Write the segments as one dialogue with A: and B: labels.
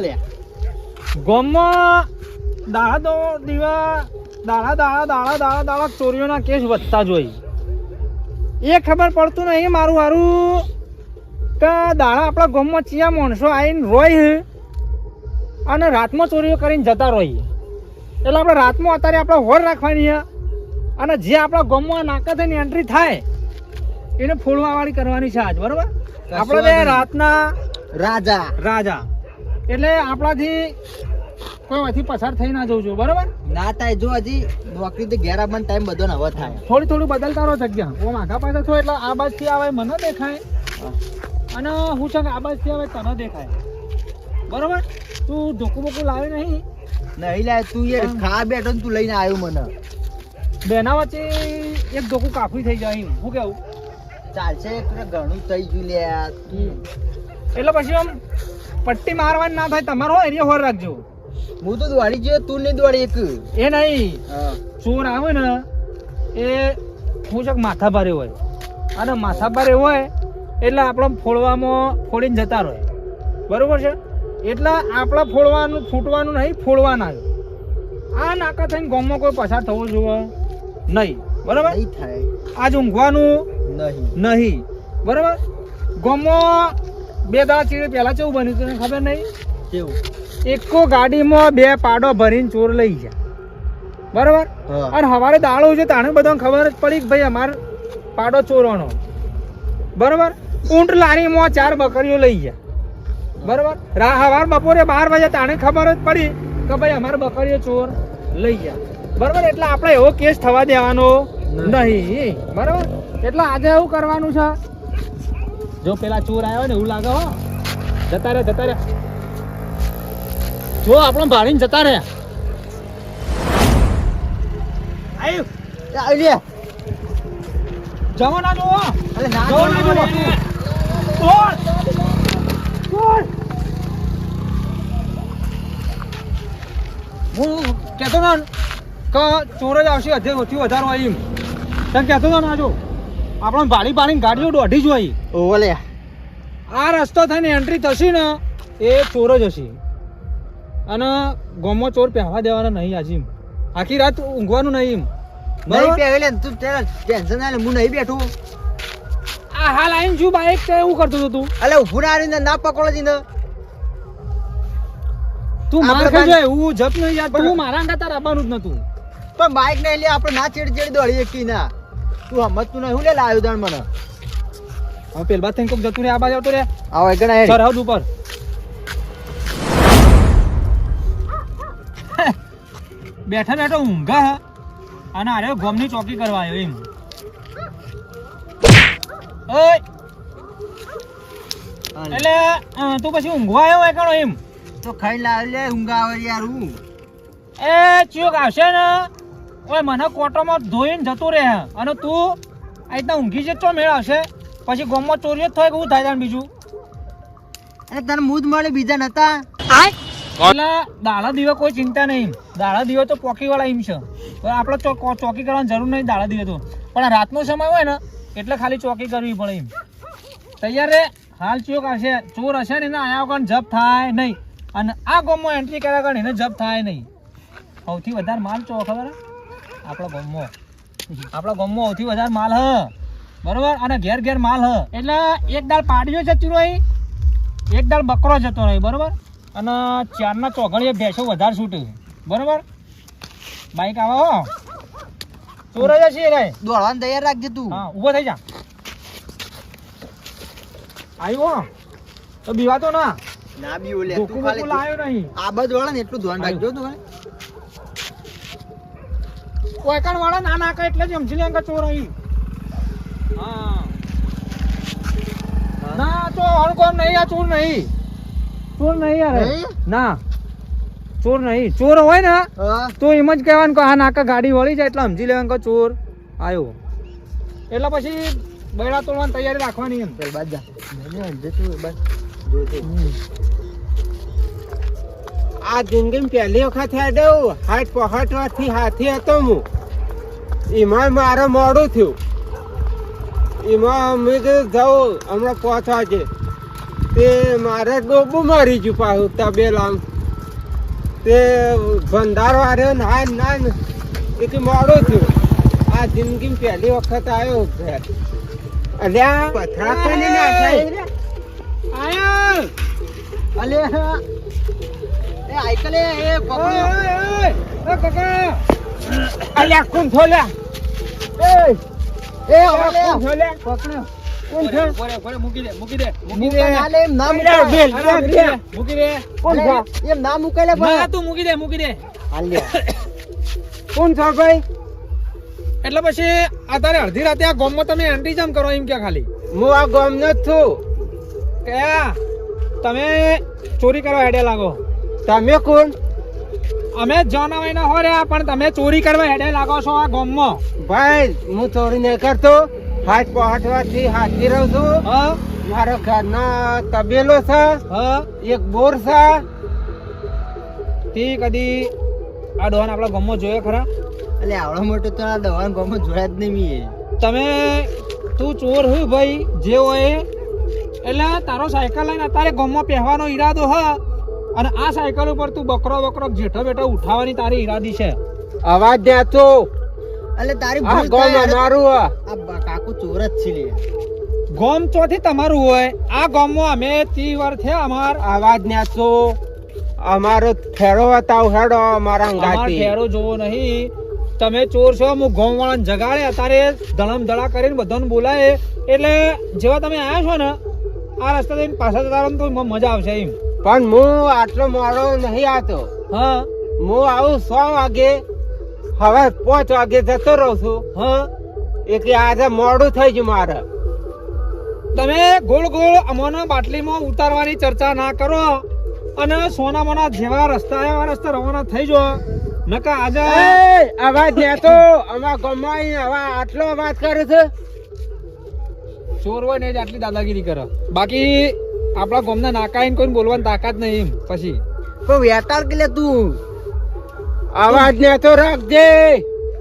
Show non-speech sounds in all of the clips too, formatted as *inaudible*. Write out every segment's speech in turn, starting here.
A: લે
B: ગામમાં દાડા દો દીવા દાડા દાડા દાડા દાડા દાડા ચોરીઓના કેસ વધતા જોઈ. એ ખબર પડતું નહીં મારું હારું કે દાડા આપણા ગામમાં ચિયા માણસો આવીને રોય અને રાતમાં ચોરીઓ કરીને જતા રોય એટલે આપણે રાતમાં અત્યારે આપણે હોર રાખવાની અને જે આપણા ગામમાં નાકા થઈને એન્ટ્રી થાય એને ફોડવાવાળી કરવાની છે આજ બરોબર? આપણે. રાતના
A: રાજા.
B: રાજા. એટલે આપણાથી કોઈમાંથી પસાર થઈ ના જવું જોઈએ બરોબર?
A: ના થાય જો હજી નોકરી તો ઘેર આવવાનો ટાઈમ બધો નવો થાય.
B: થોડી થોડું બદલતા રહો જગ્યા. હું આઘા પાસે છો એટલે આ બાજથી આવે મને દેખાય. અને હું છે આ બાજથી આવે તને દેખાય. બરોબર? તું ધોકું બોકું લાવે નહીં.
A: નહીં લે તું યાર ખા બેઠો ને તું લઈને આવ્યો મને.
B: બેના વચ્ચે એક ધોકું કાફી થઈ જાય હું કેવું?
A: ચાલશે ઘણું થઈ ગયું લે
B: એટલે પછી આમ પટ્ટી મારવાની ના થાય તમારો એરિયા હોર રાખજો.
A: હું તો દોડી ગયો તું નહીં દોડી એક.
B: એ નહીં. ચોર આવે ને એ હું છે માથા ભારે હોય. અને માથા ભારે હોય એટલે આપણે ફોડવામાં ફોડીને જતા રહે. બરોબર છે? એટલે આપણે ફોડવાનું ફૂટવાનું નહીં ફોડવાના. આ નાકા થઈને ગામમાં કોઈ પસાર થવો જોઈએ નહીં. બરોબર? આજ ઊંઘવાનું
A: નહીં.
B: નહીં. બરોબર? ગામમાં બે દાડા ચીડે પહેલાં કેવું બન્યું તને ખબર નહીં?
A: કેવું?
B: એકો ગાડીમાં બે પાડો ભરીને ચોર લઈ ગયા. બરાબર? અને હવારે દાડો છે તાણે બધાને ખબર જ પડી કે ભાઈ અમાર પાડો ચોરવાનો. બરાબર? ઊંટ લારીમાં ચાર બકરીઓ લઈ ગયા. બરાબર? રા હવાર બપોરે બાર વાગે તાણે ખબર જ પડી કે ભાઈ અમારે બકરીઓ ચોર લઈ ગયા. બરાબર? એટલે આપણે એવો કેસ થવા દેવાનો નહીં. બરાબર? એટલે આજે એવું કરવાનું છે જો પેલા ચોર આવ્યો ને એવું લાગે હો. જતા રે જતા રે જો આપણો ભાડીને જતા રે આયુ.
A: એ આવી લે.
B: જવો ના જોવો
A: અરે ના
B: જવો ના
A: જોવો
B: જોવો ચોર. ચોર. હું કહેતો ને કે ચોર જ આવશે અધે ઓછી વધારો એમ. તને કહેતો ના જો. આપણને ભાડી ભાડી ગાડીઓ દોઢી જ હોય.
A: ઓવે
B: આ રસ્તો થઈને એન્ટ્રી થશે ને એ ચોર જ હશે. અને ગોમો ચોર પહેવા દેવાના નહીં આજે આખી રાત ઊંઘવાનું નહીં
A: નહીં
B: બરાબર?
A: તું ટેન્શન ના લે હું નહીં બેઠું.
B: આ હાલ આવીને શું બાઈક તે એવું કરતો હતો તું?
A: અલે ઉભું ના રહીને ના પકડો જીને.
B: તું માર
A: આપણે
B: ખાઈ હું જપ નહીં યાદ તું મારા અંડા તાર આવવાનું જ નતું
A: પણ બાઈક ને લે આપણે ના ચેડ ચેડી દોડી એકી ના તું સમજતું નહીં. હું લે લાવ્યો તાણ મને.
B: હવે પેલ બાદ કોક જતું રે આ બાજુ આવતો રે
A: આવો એક ગણા
B: સર હદ ઉપર. બેઠા બેઠો ઊંઘા હા. અને અરે ગોમની ચોકી કરવા આવ્યો એમ. ઓય! એટલે તું પછી ઊંઘવા આવ્યો હોય કણો એમ?
A: તો ખાઈ લાવ લે ઊંઘા આવે યાર હું.
B: એ ચિયો આવશે ને? ઓય મને કોટોમાં ધોઈને જતું રહે હે. અને તું આ રીતના ઊંઘી જતો મેળ આવશે. પછી ગોમમાં ચોરી જ થાય કેવું થાય તાણ બીજું?
A: અરે તને મૂદ મળે બીજા નતા.
B: એટલે દાડા દીવે કોઈ ચિંતા નહીં. દાડા દીવે તો પોકી વાળા એમ છે. આપણે ચોકી કરવાની જરૂર નહીં દાડા દીવે તો. પણ રાતનો સમય હોય ને એટલે ખાલી ચોકી કરવી પડે એમ. તૈયાર રે હાલ ચોક હશે. ચોર હશે ને એને આયા વગર જપ થાય નહીં. અને આ ગોમમાં એન્ટ્રી કર્યા વગર એને જપ થાય નહીં. સૌથી વધારે માલ ચો ખબર હે? આપણા ગામમાં. આપણા ગામમાં સૌથી વધારે માલ હ. બરોબર? અને ઘેર ઘેર માલ હ. એટલે એક દાળ પાડ્યો જતી રહી એક દાળ બકરો જતો રહી બરોબર? અને ચારના ચોઘડીએ ભેંસો વધારે છૂટે બરોબર? બાઈક આવે હો. ચોર જ છે રે?
A: દોડવાનું તૈયાર રાખજે તું.
B: હા ઊભો થઈ જા. આવ્યો તો બીવાતો ના?
A: ના બી
B: લે
A: તું ખાલી
B: આવ્યો નહીં.
A: આ બાજુ વાળા ને એટલું ધ્યાન રાખજો તું
B: કોઈકણ વાળા ના નાખે એટલે જ સમજી લે ચોર અહીં. હા. ના તો હણકોમ નહીં આ ચોર નહીં. ચોર નહીં યાર. ના. ચોર નહીં. ચોર હોય ને તો એમ જ કહેવાનું કે આ નાકા ગાડી વળી જાય એટલે સમજી લેવાનું કે ચોર આવ્યો. એટલે પછી બૈડા તોડવાની તૈયારી રાખવાની એમ.
A: ચાલ બાદ.
C: આ જિંદગી પહેલી વખત હેડ્યો હાથ પહોંચવાથી હાથી હતો હું. એમાં મારે મોડું થયું. એમાં અમે જે જાઉં હમણાં પહોંચવા છે. તે મારે ડોબું મારી ગયું પાછું તબેલામ તે ભંડાર વાળ્યો ને હા ના ને મોડું થયું. આ જિંદગી પહેલી વખત આવ્યો ઘેર. અલ્યા પથરા કોને નાખાય? આયો.
A: અલે. એ આઈકલે એ પકડ્યો.
C: અલ્યા કોણ થોલ્યા?
A: એ અમલે
C: કોણ થોલ્યા?
A: પકડ્યો.
C: કોણ
B: ઘોડે,
C: થો-
B: ઘોડે, ઘોડે મૂકી દે મૂકી દે.
C: મૂકી દે.
A: ના એમ ના
C: અલ્યા,
A: મુકાય.
C: બેલ,
B: અરે, મૂકી દે. મૂકી દે.
C: કોણ
A: અલે, એમ ના મુકાય લે
B: તું મૂકી દે મૂકી દે.
A: હાલ *coughs*
C: કોણ છો ભાઈ?
B: એટલે પછી અત્યારે અડધી રાતે આ ગોમમાં તમે એન્ટ્રી જમ કરો એમ કે ખાલી?
C: હું આ ગામનો ન છું.
B: કયા તમે ચોરી કરવા હેડે લાગો.
C: તમે કોણ?
B: અમે જનાવાય ના હો રહ્યા પણ તમે ચોરી કરવા હેડે લાગો છો આ ગોમમાં.
C: ભાઈ હું ચોરી નહીં કરતો. હાથ પહોંચવાથી હાથી રહું છું.
B: હા.
C: મારો ઘરનો તબેલો છે. એક બોર છે.
B: તે કદી આ ડોહાને આપણા ગોમમાં જોયો ખરા?
A: એટલે આવડો મોટો તો આ દવાન ગામમાં જોયા જ નહીં મી.
B: તમે તું ચોર હોય ભાઈ જે હોય એટલે તારો સાયકલ લઈને અત્યારે ગોમમાં પહેવાનો ઈરાદો હ. અને આ સાયકલ ઉપર તું બકરો બકરો જેઠો બેઠો ઉઠાવવાની તારી ઈરાદી છે.
C: અવાજ દેતો
A: એટલે તારી ભૂલ
C: ગોમ અમારું
A: આ કાકુ ચોર જ છે લે.
B: ગોમ ચોથી તમારું હોય. આ ગોમમાં અમે તી વાર છે અમાર
C: અવાજ નેતો અમારો ફેરો હતા હેડો અમારા ગાતી
B: ફેરો જોવો નહીં. તમે ચોર છો હું ગોમ વાળાને જગાડે અત્યારે ધડમ ધડા કરીને બધાને બોલાય. એટલે જેવા તમે આવ્યા છો ને આ રસ્તા થઈને પાછા જતા તો મજા આવશે એમ.
C: પણ હું આટલો મોડો નહીં આવતો.
B: હા.
C: હું આવું સો વાગે હવે પાંચ વાગે જતો રહું છું.
B: હા.
C: એટલે આજે મોડું થઈ ગયું મારે.
B: તમે ગોળ ગોળ અમોના બાટલીમાં ઉતારવાની ચર્ચા ના કરો અને સોના મોના જેવા રસ્તા એવા રસ્તા રવાના થઈ જો નકા આજે
C: અવાજ નેતો અમારા ગામમાં અહીં હવે આટલો અવાજ કરે છે.
B: ચોર હોય ને જ આટલી દાદાગીરી કરે. બાકી આપણા ગામના નાકાઈને કોઈને બોલવાની તાકાત નહીં પછી.
A: પણ વેતાળ કે તું?
C: અવાજ નેતો રાખજે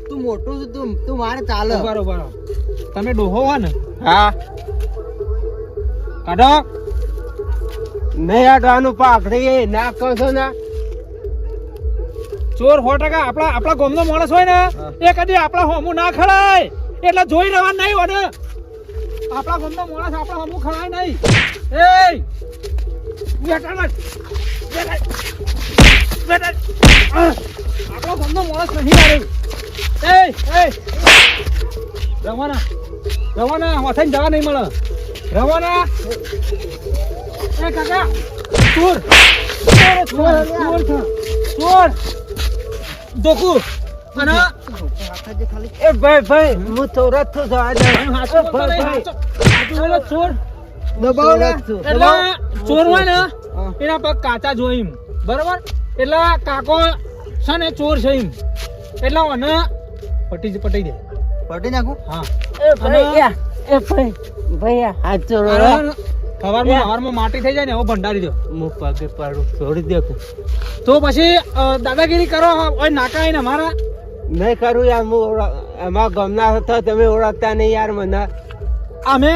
A: તું મોટું છું તું તું મારે ચાલે.
B: રહો. તમે ડોહો હો ને.
C: હા.
B: કાઢો.
C: નહીં અડવાનું પાઘડી ના કહો છો ને.
B: ચોર સો ટકા આપણા આપણા ગામનો માણસ હોય ને એ કદી આપણા હોમું ના ખડાય એટલે જોઈ રહેવાનું નહીં હોય ને. આપણા ગામનો માણસ આપણા અમુક ખવાય નહીં. એ બેટા. બેટા. આપણો ગામનો માણસ નહીં આવે એ એ રવાના રવાના, માથે જવા નહીં મળે. રવાના! એ કાકા, ચોર. ચોર ચોર ચોર. ચોર. દોકુ અને
C: એ ભાઈ ભાઈ હું ચોરત છું
B: ચોર
A: દબાવ ને.
B: એટલે ચોરવા ને એના પગ કાચા જોઈમ બરાબર? એટલે કાકો છે ને ચોર છે એમ. એટલે મને પટી પટી દે.
A: પટી નાખું?
B: હા.
C: એ ભાઈ, એ ભાઈ, ભાઈ, આ હાથ.
B: સવારમાં સવારમાં માટી થઈ જાય ને એવો ભંડારી દો.
C: હું પગે પડું છોડી દો
B: તો પછી દાદાગીરી કરો નાકા ને અમારા
C: નહીં કરું યાર હું એમાં ગમના હતા તમે ઓળખતા નહીં યાર મને.
B: અમે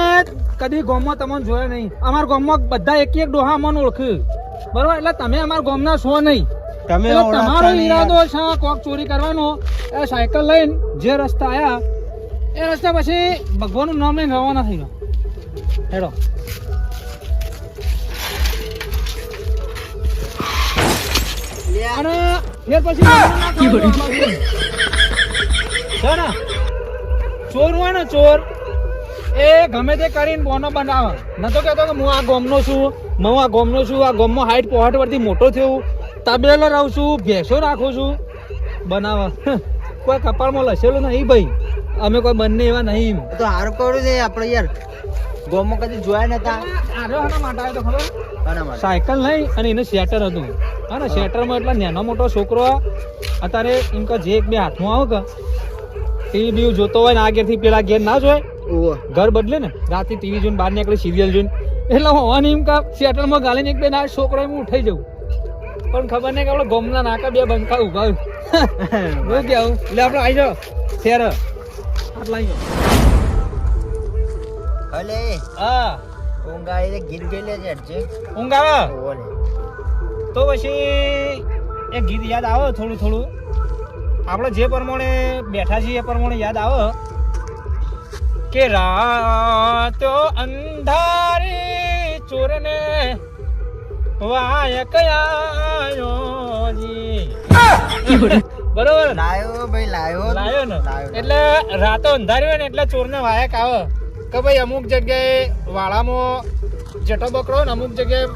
B: કદી ગામમાં તમને જોયા નહીં. અમારા ગામમાં બધા એક એક ડોહા અમને ઓળખે. બરોબર? એટલે તમે અમારા ગામના છો નહીં.
C: તમે
B: તમારો ઈરાદો છે કોક ચોરી કરવાનો. એ સાયકલ લઈને જે રસ્તા આયા એ રસ્તા પછી ભગવાનનું નામ લઈને રવાના થઈ ગયો. હેડો. અને ફેર પછી છે ને ચોર હોય ને ચોર એ ગમે તે કરીને બોનો બનાવે. નતો કહેતો કે હું આ ગોમનો છું હું આ ગોમનો છું આ ગોમમાં હાઈટ પહોંચ પરથી મોટો થયો. તબેલો રહું છું ભેંસો રાખું છું. બનાવે. કોઈ કપાળમાં લસેલું નહીં ભાઈ. અમે કોઈ બંને એવા નહીં
A: તો હારું કરું છે આપણે યાર. ગામમાં કદી જોયા નતા?
B: આરો હના માટે તો ખબર? સાયકલ નહીં અને એને શેટર હતું. હા ને શેટરમાં એટલા નાનો મોટો છોકરો અત્યારે એમ કે જે એક બે હાથમાં આવે કે. ટીવી બીવી જોતો હોય ને આ ઘેરથી પેલા ઘેર ના જોય? ઘર બદલે ને. રાતે ટીવી જોઈને બહાર નીકળે સિરિયલ જોઈને. એટલે હોવાની એમ કા સેટલમાં ગાલીને એક બે ના છોકરો એમ ઉઠાઈ જવું પણ ખબર નહીં કે આપણે ગોમના નાકા બે બંકા ઊભા *laughs* હું કેવું એટલે આપણે આવી જાઓ. શેર આટલા આવી જાઓ.
A: અલે
B: હા.
A: ઊંઘ આવી ગીર ગઈ છે.
B: ઊંઘ આવે તો પછી એક ગીત યાદ આવે થોડું થોડું? આપણે જે પ્રમાણે બેઠા છીએ એ પ્રમાણે યાદ આવે? કે રાતો અંધારી ચોરને વાય કયાયો જી. બરોબર?
A: લાયો ભાઈ લાયો.
B: લાયો ને? એટલે રાતો અંધારી હોય ને એટલે ચોરને વાયક આવે. કે ભાઈ અમુક જગ્યાએ વાળામાં જટો બકડો ને અમુક જગ્યાએ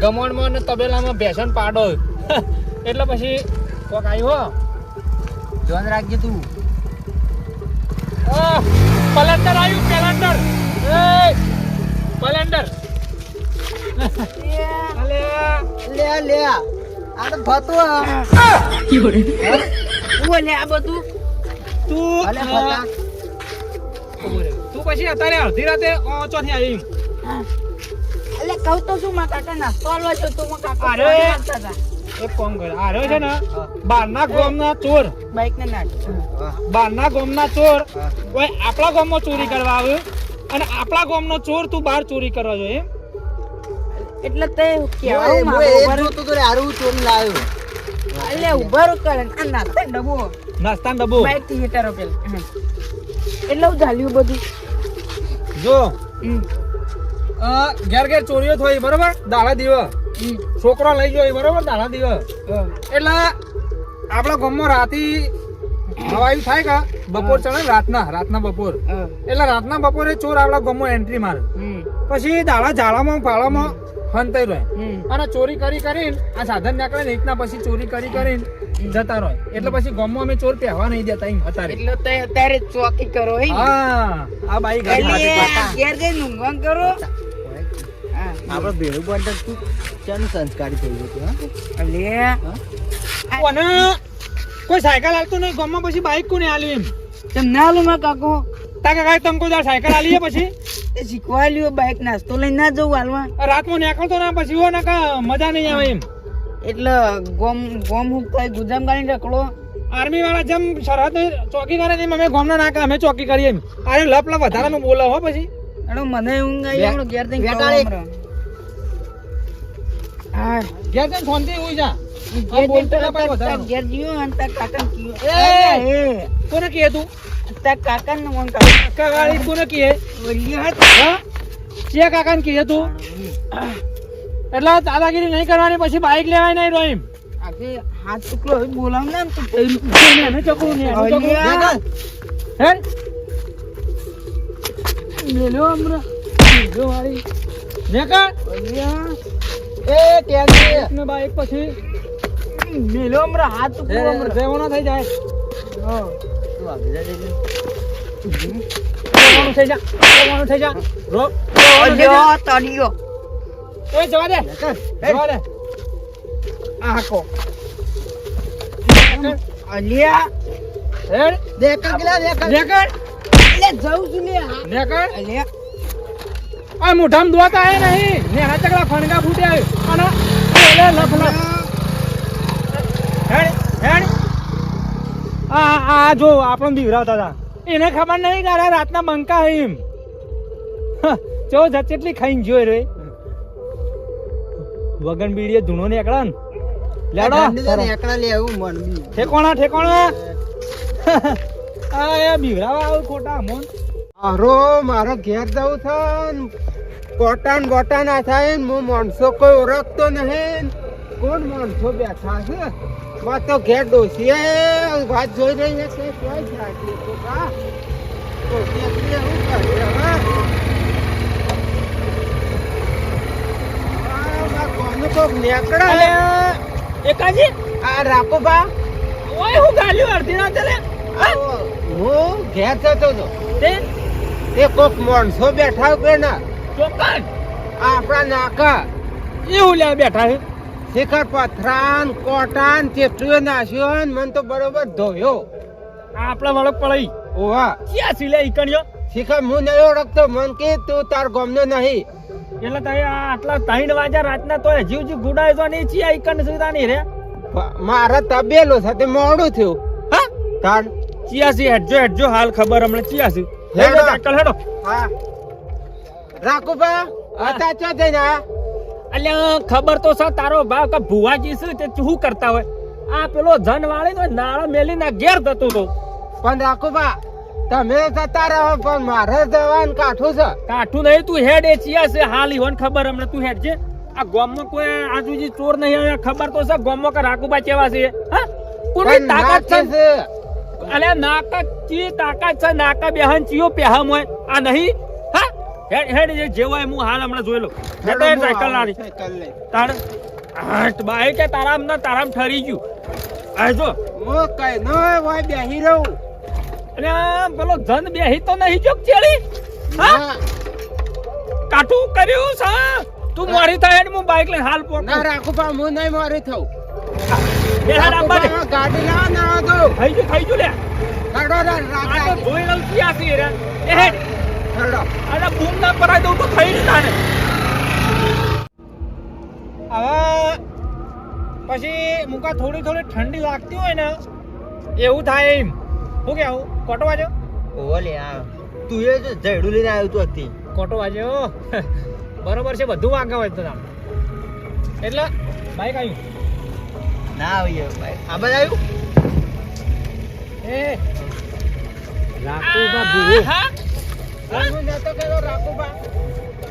B: ગમણમાં ને તબેલામાં ભેસણ પાડો *laughs* એટલે પછી કોક આવ્યો
A: ધ્યાન રાખજે તું.
B: પલંદર આવ્યું પેલેન્ડર એ પલેન્ડર
A: લે લે આ તો ફતો
D: લે આ બધું?
B: તું
A: અલે ફતા
B: તું પછી અત્યારે અડધી રાતે ઓચો થી આવી.
D: અલે કહું તો શું માં કાકા નાસ્તો આલવા છો તો માં કાકા
B: અરે!
D: પાણી આપતા હતા.
B: એક કામ કર. આ રહ્યો છે ને બારના ગામના ચોર.
D: બાઈક ને નાખ
B: ગામના ચોર. ઓય આપણા ગામમાં ચોરી કરવા આવ્યો અને આપણા ગામનો ચોર તું બહાર ચોરી કરવા એમ?
D: એટલે તે કેવું
A: જ
D: મારું
A: જોતો તો હારું ચોરી લાયો.
D: એટલે ઉભારો કરે ને આ નાસ્તા ડબો.
B: નાસ્તાનો ડબ્બો
D: બાઈકથી પેલ એટલે હું ઝાલ્યું બધું.
B: જો.
D: હમ,
B: ઘેર ઘેર ચોરીઓ થઈ બરોબર? દાડા દીવા. છોકરો લઈ ગયો બરોબર દાડા
D: દિવસ.
B: એટલે આપણા ગામમાં રાતી હવાયું થાય કે બપોર ચડે રાતના રાતના બપોર. એટલે રાતના બપોરે ચોર આપણા ગામમાં એન્ટ્રી મારે. પછી દાડા ઝાડામાં ફાળામાં હંતાઈ રહે અને ચોરી કરી કરીને આ સાધન નીકળે ને એકના પછી ચોરી કરી કરીને જતા રહે એટલે પછી ગામમાં અમે ચોર પહેવા નહીં દેતા એમ અત્યારે.
D: એટલે તે અત્યારે ચોકી કરો હા
B: આ બાઈક ઘેર
D: જઈને ઊંઘવાનું કરો. હા.
A: આપડે ભેળું પણ તું ચાનું સંસ્કારી થઈ ગયું તું, હા?
B: કોને? કોઈ સાયકલ હાલતું નહીં. ગામમાં પછી બાઈક કોને હાલ્યું એમ?
D: તેમ ના આલું માં કાકો?
B: તા કાકા તમ કોઈ દાડો સાયકલ હાલી પછી?
D: એ શીખવા લ્યો બાઈક નાસ્તો લઈને ના જવું હાલવા
B: રાતમાં નીકળતો ના પછી હો ના કા મજા નહીં આવે એમ.
D: એટલે ગોમ ગોમ હું થાય ગુજામ ગાડી રખડો?
B: આર્મી વાળા જેમ સરહદ ચોકી કરે તેમ અમે ગામના નાકા અમે ચોકી કરીએ એમ. અરે લપ લપ વધારાનું બોલો હો પછી.
D: એનો મને ઊંઘ આવી ઘેર
A: બેટાડી.
D: હા.
B: ઘેર જઈને શાંતિ હોઈ જા.
D: ઘેર જઈને
B: ના
D: તાર- અને તાર.
B: એ! કોને કહે તું?
D: તાર કાકાને ફોન કરો.
B: કાકાળી કોને કહે?
D: ઓલી.
B: હા. કહે તું. એટલે દાદાગીરી નહીં કરવાની પછી બાઈક લેવાય નહીં રોઈમ
D: આજે હાથ ટુકડો હવે બોલાવ ને તો.
B: ચકરું ને. હે. વાળી.
D: અલ્યા.
A: એ ટેંગી.
B: ને બાઈક પછી
D: મેલ્યો હમણાં હાથ ટુકડો હમણાં.
B: રેવાનો થઈ જાય
D: હા.
A: તું આગળ જા જજે.
B: થઈ જા રેવાનું થઈ જા રો.
D: અલ્યા, તળિયો.
B: ઓય જવા દે જવા દે આ હાકો
D: અલ્યા.
B: હેડ
A: દેખા દેખા.
D: જાઉં છું લે.
B: નેકર
D: અલ્યા.
B: આ મોઢામાં દોતા આય નહીં. નેના ચકડા ફણગા ફૂટે આવ્યો અને પેલે લખ લખ. હેડ હેડ. આ આ જો આપણને બીવરાવતા હતા. એને ખબર નહીં કે રાતના બંકા હે એમ. હ, જો જત કેટલી ખાઈને જોઈ રે. વગન બીડીએ ધૂણો નીકળે ને લેડો.
A: તો લે, આવું મન
B: ઠેકોણા ઠેકોણા. આ એ બીવરાવા આવું ખોટા અમોન
C: મારો મારો ઘેર જવું ને કોટાન બોટન આ થાય ને હું માણસો કોઈ ઓળખતો નહીં. કોણ માણસો બેઠા છે? માં તો ઘેર ડોસીએ વાત જોઈ રહી છે કે કોઈ જાતી તો કા? કરે ગામનું કોક નેકળે.
B: અલે એકાજી?
C: આ રાખો બા
B: ઓય હું ગાલ્યું અડધી ના ચાલે.
C: હું ઘેર જતો હતો
B: તે?
C: એ કોક માણસો બેઠા કે ના?
B: ચોકન
C: આપણા નાકા
B: એવું લે બેઠા છે.
C: શિખર પથરાન કોટાન ચેટલીઓ નાખ્યો ને મને તો બરોબર ધોયો.
B: આપણા વાળો પડાઈ
C: ઓવા
B: ક્યાં સિલે ઈકણ્યો?
C: શિખર હું નહીં ઓળખતો મન કે તું તાર ગમનો નહીં.
B: એટલે તારે આ આટલા ત્રણ વાગ્યા રાતના તો જીવ જીવ ગુડાય તો નહીં ચિયા ઈકણ સુધા નહીં રે
C: મારા તબેલો સાથે મોડું થયું.
B: હા?
C: તાર
B: ચિયાસી હેડજો હેડજો હાલ ખબર હમણાં ચિયાસી.
C: હેડો.
B: હેડો.
C: હા. રાખુબા હતા ચો જઈને આયા?
E: ખબર તો છે તારો ભાવ કે ભુવાજી છે તે શું કરતા હોય? આ પેલો જન વાળી તો નાળા મેલીને ઘેર જતો તો
C: પણ રાખુબા તમે જતા રહો પણ મારે જવાનું કાઠું છે.
E: કાઠું નહીં તું હેડ એ ચિયા છે હાલ ઈવન ખબર હમણાં તું હેડ છે આ ગોમમાં કોઈ આજુજી ચોર નહીં આવ્યા ખબર તો છે ગોમમાં કે રાખુભા કેવા છે? હા?
C: પૂરી
E: તાકાત છે?
C: છે.
E: અલે નાકા ચી તાકાત છે? નાકા બેહન ચિયો પેહમ હોય. આ નહીં? હેડ હેડ જે જેવો એમ હું હાલ હમણાં જોઈ લો હેડ
C: હેડ
E: સાયકલ
C: લઈ.
E: તાર હાટ બાઈ કે તારામ ના તારામ ઠરી ગયું. આ જો.
C: હું કઈ ન હોય બેહી રહું.
E: અરે પેલો જન બેહી તો નહીં જોક ચેડી હા? કાઠું કર્યું સા તું મોરી થાય હેડ હું બાઈક લઈને હાલ પોટ
C: ના રાખુબા હું નહીં મારી થઉં.
E: બેહા
C: રામ ગાડી ના ના દો.
E: થઈ ગયું થઈ ગયું લે.
C: હેડો રે, રાખ રાખી.
E: જોઈ લઉં છી આસી રે હેડ.
C: હેડો.
E: અને બૂમ ના પરાઈ દઉં તો થઈ જ તાને હવે પછી મુકા થોડી થોડી ઠંડી લાગતી હોય ને એવું થાય એમ. હું કેવું કોટો વાજો
A: ઓલે આ. તું એ જડું લઈને આવ્યો તું હતી
E: કોટો વાજો બરોબર છે બધું વાગે હોય તો. એટલે બાઈક આવ્યું
A: ના આવીએ ભાઈ. આ બધા આવ્યું
E: એ.
C: રાખુબા બાબુ
E: હા
C: હું નતો કહેતો રાખુબા.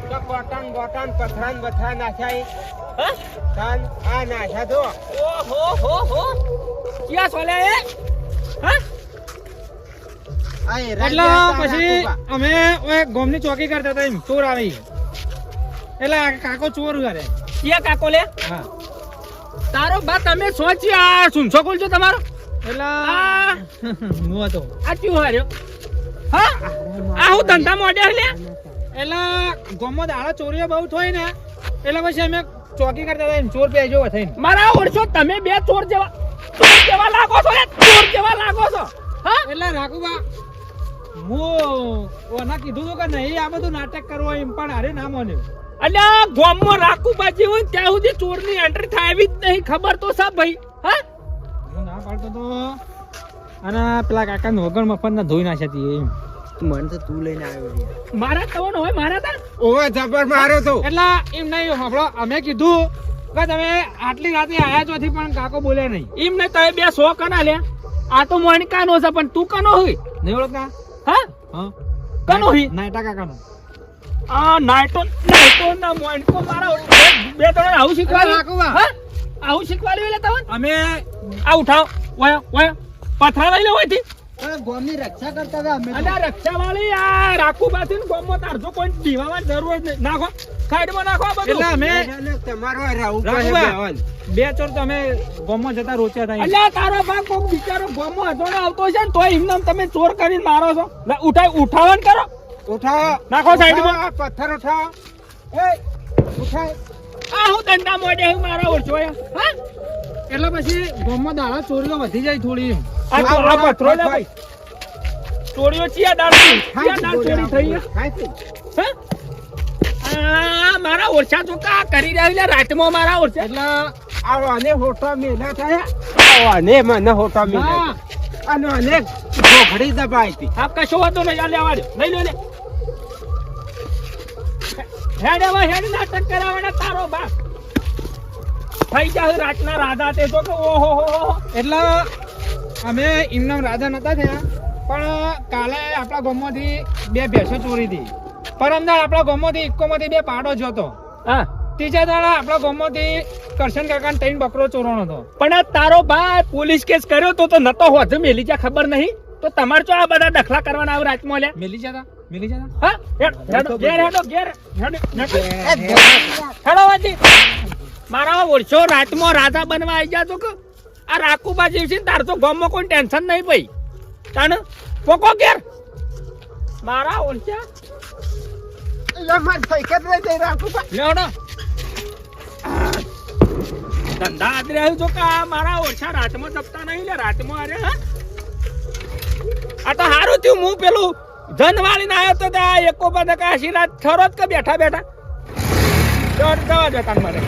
C: તો કોટન બોટન પથરાન બથરાન નાખ્યા
E: હા
C: કાન આ નાખ્યા તો
E: ઓહો હો હો ક્યાં સોલ્યા એ હા એટલે પછી અમે ગોમની ચોકી કરતા હતા એમ ચોર આવી એટલે કાકો ચોર કરે ક્યાં કાકો લે? હા. તારો બા તમે સોચ્યા સુનસો કોલ છો તમારો. એટલે હું હતો. આ ક્યું હાર્યો? હા? આ હું ધંધા મોડ્યા લે એટલે ગોમો દાડા ચોરીઓ બહુ થોય ને એટલે પછી અમે ચોકી કરતા હતા ચોર ચોર પેજો થઈને. મારા ઓળશો તમે બે ચોર જેવા ચોર જેવા લાગો છો ચોર જેવા લાગો છો. હા? એટલે રાખુબા હું ઓના કીધું તું કે નહીં આ બધું નાટક કરવું એમ પણ અરે ના માન્યો. અલ્યા ગોમમાં રાખું બાજી હોય ત્યાં સુધી ચોરની એન્ટ્રી થાય એવી જ નહીં ખબર તો સા ભાઈ. હા ના પાડતો તો. અને પેલા કાકા વગર મફત ના ધોઈ નાખ્યા હતી એમ.
A: તું મને તો તું લઈને આવ્યો યાર.
E: મારા તવન હોય મારા તા.
C: ઓવે જબર માર્યો તો.
E: એટલે એમ નહીં આપણો અમે કીધું કે તમે આટલી રાતે આયા ચોથી પણ કાકો બોલે નહીં. એમ નહીં તમે બે સો કના લે આ તો મોઈન કાનો છે પણ તું કનો હોય નહીં ઓળખતા? હા? હા. કનો હોય નાયટા કાકાનો. આ નાયટો નાયટો ના મોઈન કો મારા બે- ત્રણ આવું શીખવાડ્યું. હા? આવું શીખવાડ્યું એટલે તમે અમે આ ઉઠાવ. વયો વયો. પથરા લઈ લો હોયથી
A: પણ ગોમની રક્ષા કરતા હતા અમે તો.
E: રક્ષા વાળી આ રાખુબાથી ને ગોમમાં તારજો કોઈ દીવામાં જરૂર જ નહીં. નાખો સાઈડમાં નાખો બધું. એટલે અમે
C: તમારો રાહુ.
E: બે. ચોર તો અમે ગોમમાં જતા રોચ્યા હતા અલ્યા તારો ભાગ કોક બિચારો ગોમમાં હતો ને આવતો છે ને તોય એમને તમે ચોર કરીને મારો છો. ઉઠાય ઉઠાવન કરો.
C: ઉઠાવો.
E: નાખો સાઈડમાં.
C: પથ્થર ઉઠાવો. એ ઉઠાય.
E: આ હું દંડા મોઢે હું મારા ઓછો હા? એટલે પછી ગોમમાં દાડા ચોરીઓ વધી જાય થોડી એમ. આ તો આ પથરો લે ભાઈ. ચોરીઓ ચિયા દાડ ચિયા દાડ ચોરી થઈ છે?
C: થાય છે.
E: હા? આ મારા ઓરછા તો કા કરી રહ્યા છે? રાતમાં મારા ઓરછા
C: એટલે આને હોટા મેલા થયા. આને મને હોટા મેલા
E: હા.
C: અને ઘોઘડી દબાઈ હતી.
E: આ કશો વાતો નહીં આ લેવા દે લઈ લો લે હેડ હવે હેડ નાટક કરાવવાના તારો બાપ. થઈ જાય રાતના રાધા તે તો ઓહો એટલે અમે એમના રાજા નતા થયા પણ કાલે આપણા ગામમાંથી બે ભેંસો ચોરી હતી. પરમદાળ આપણા ગામમાંથી ઇક્કોમાંથી બે પાડો જ હા. ત્રીજા દાડા આપણા ગામમાંથી કરશન કાકા ત્રણ બકરો ચોરવાનો હતો. પણ આ તારો ભાઈ પોલીસ કેસ કર્યો તો તો નતો હોત. મેલી જા ખબર નહીં તો તમારે તો આ બધા દખલા કરવાના આવે રાતમાં લે? મેલી જતા મેલી જતા હા હેડ, હેડો, ઘેર હેડો ઘેર હેડો હેડ. મારા ઓળશો રાતમાં રાજા બનવા આવી જા તો કે? આ રાખુબા જેવી છે ને તાર તો ગામમાં કોઈ ટેન્શન નહીં ભાઈ. તાણ? પોકો કેર મારા
C: મારે પા.
E: ધંધા આદરે આવ્યું કે મારા ઓછા રાતમાં જપતા નહીં લે રાતમાં અરે હા? આ તો હારું થયું હું પેલું ધન વાળીને આવ્યો તો ત્યાં એકો બધા આશીર્વાદ ખરો કે બેઠા બેઠા? જવા જવા જતા મને.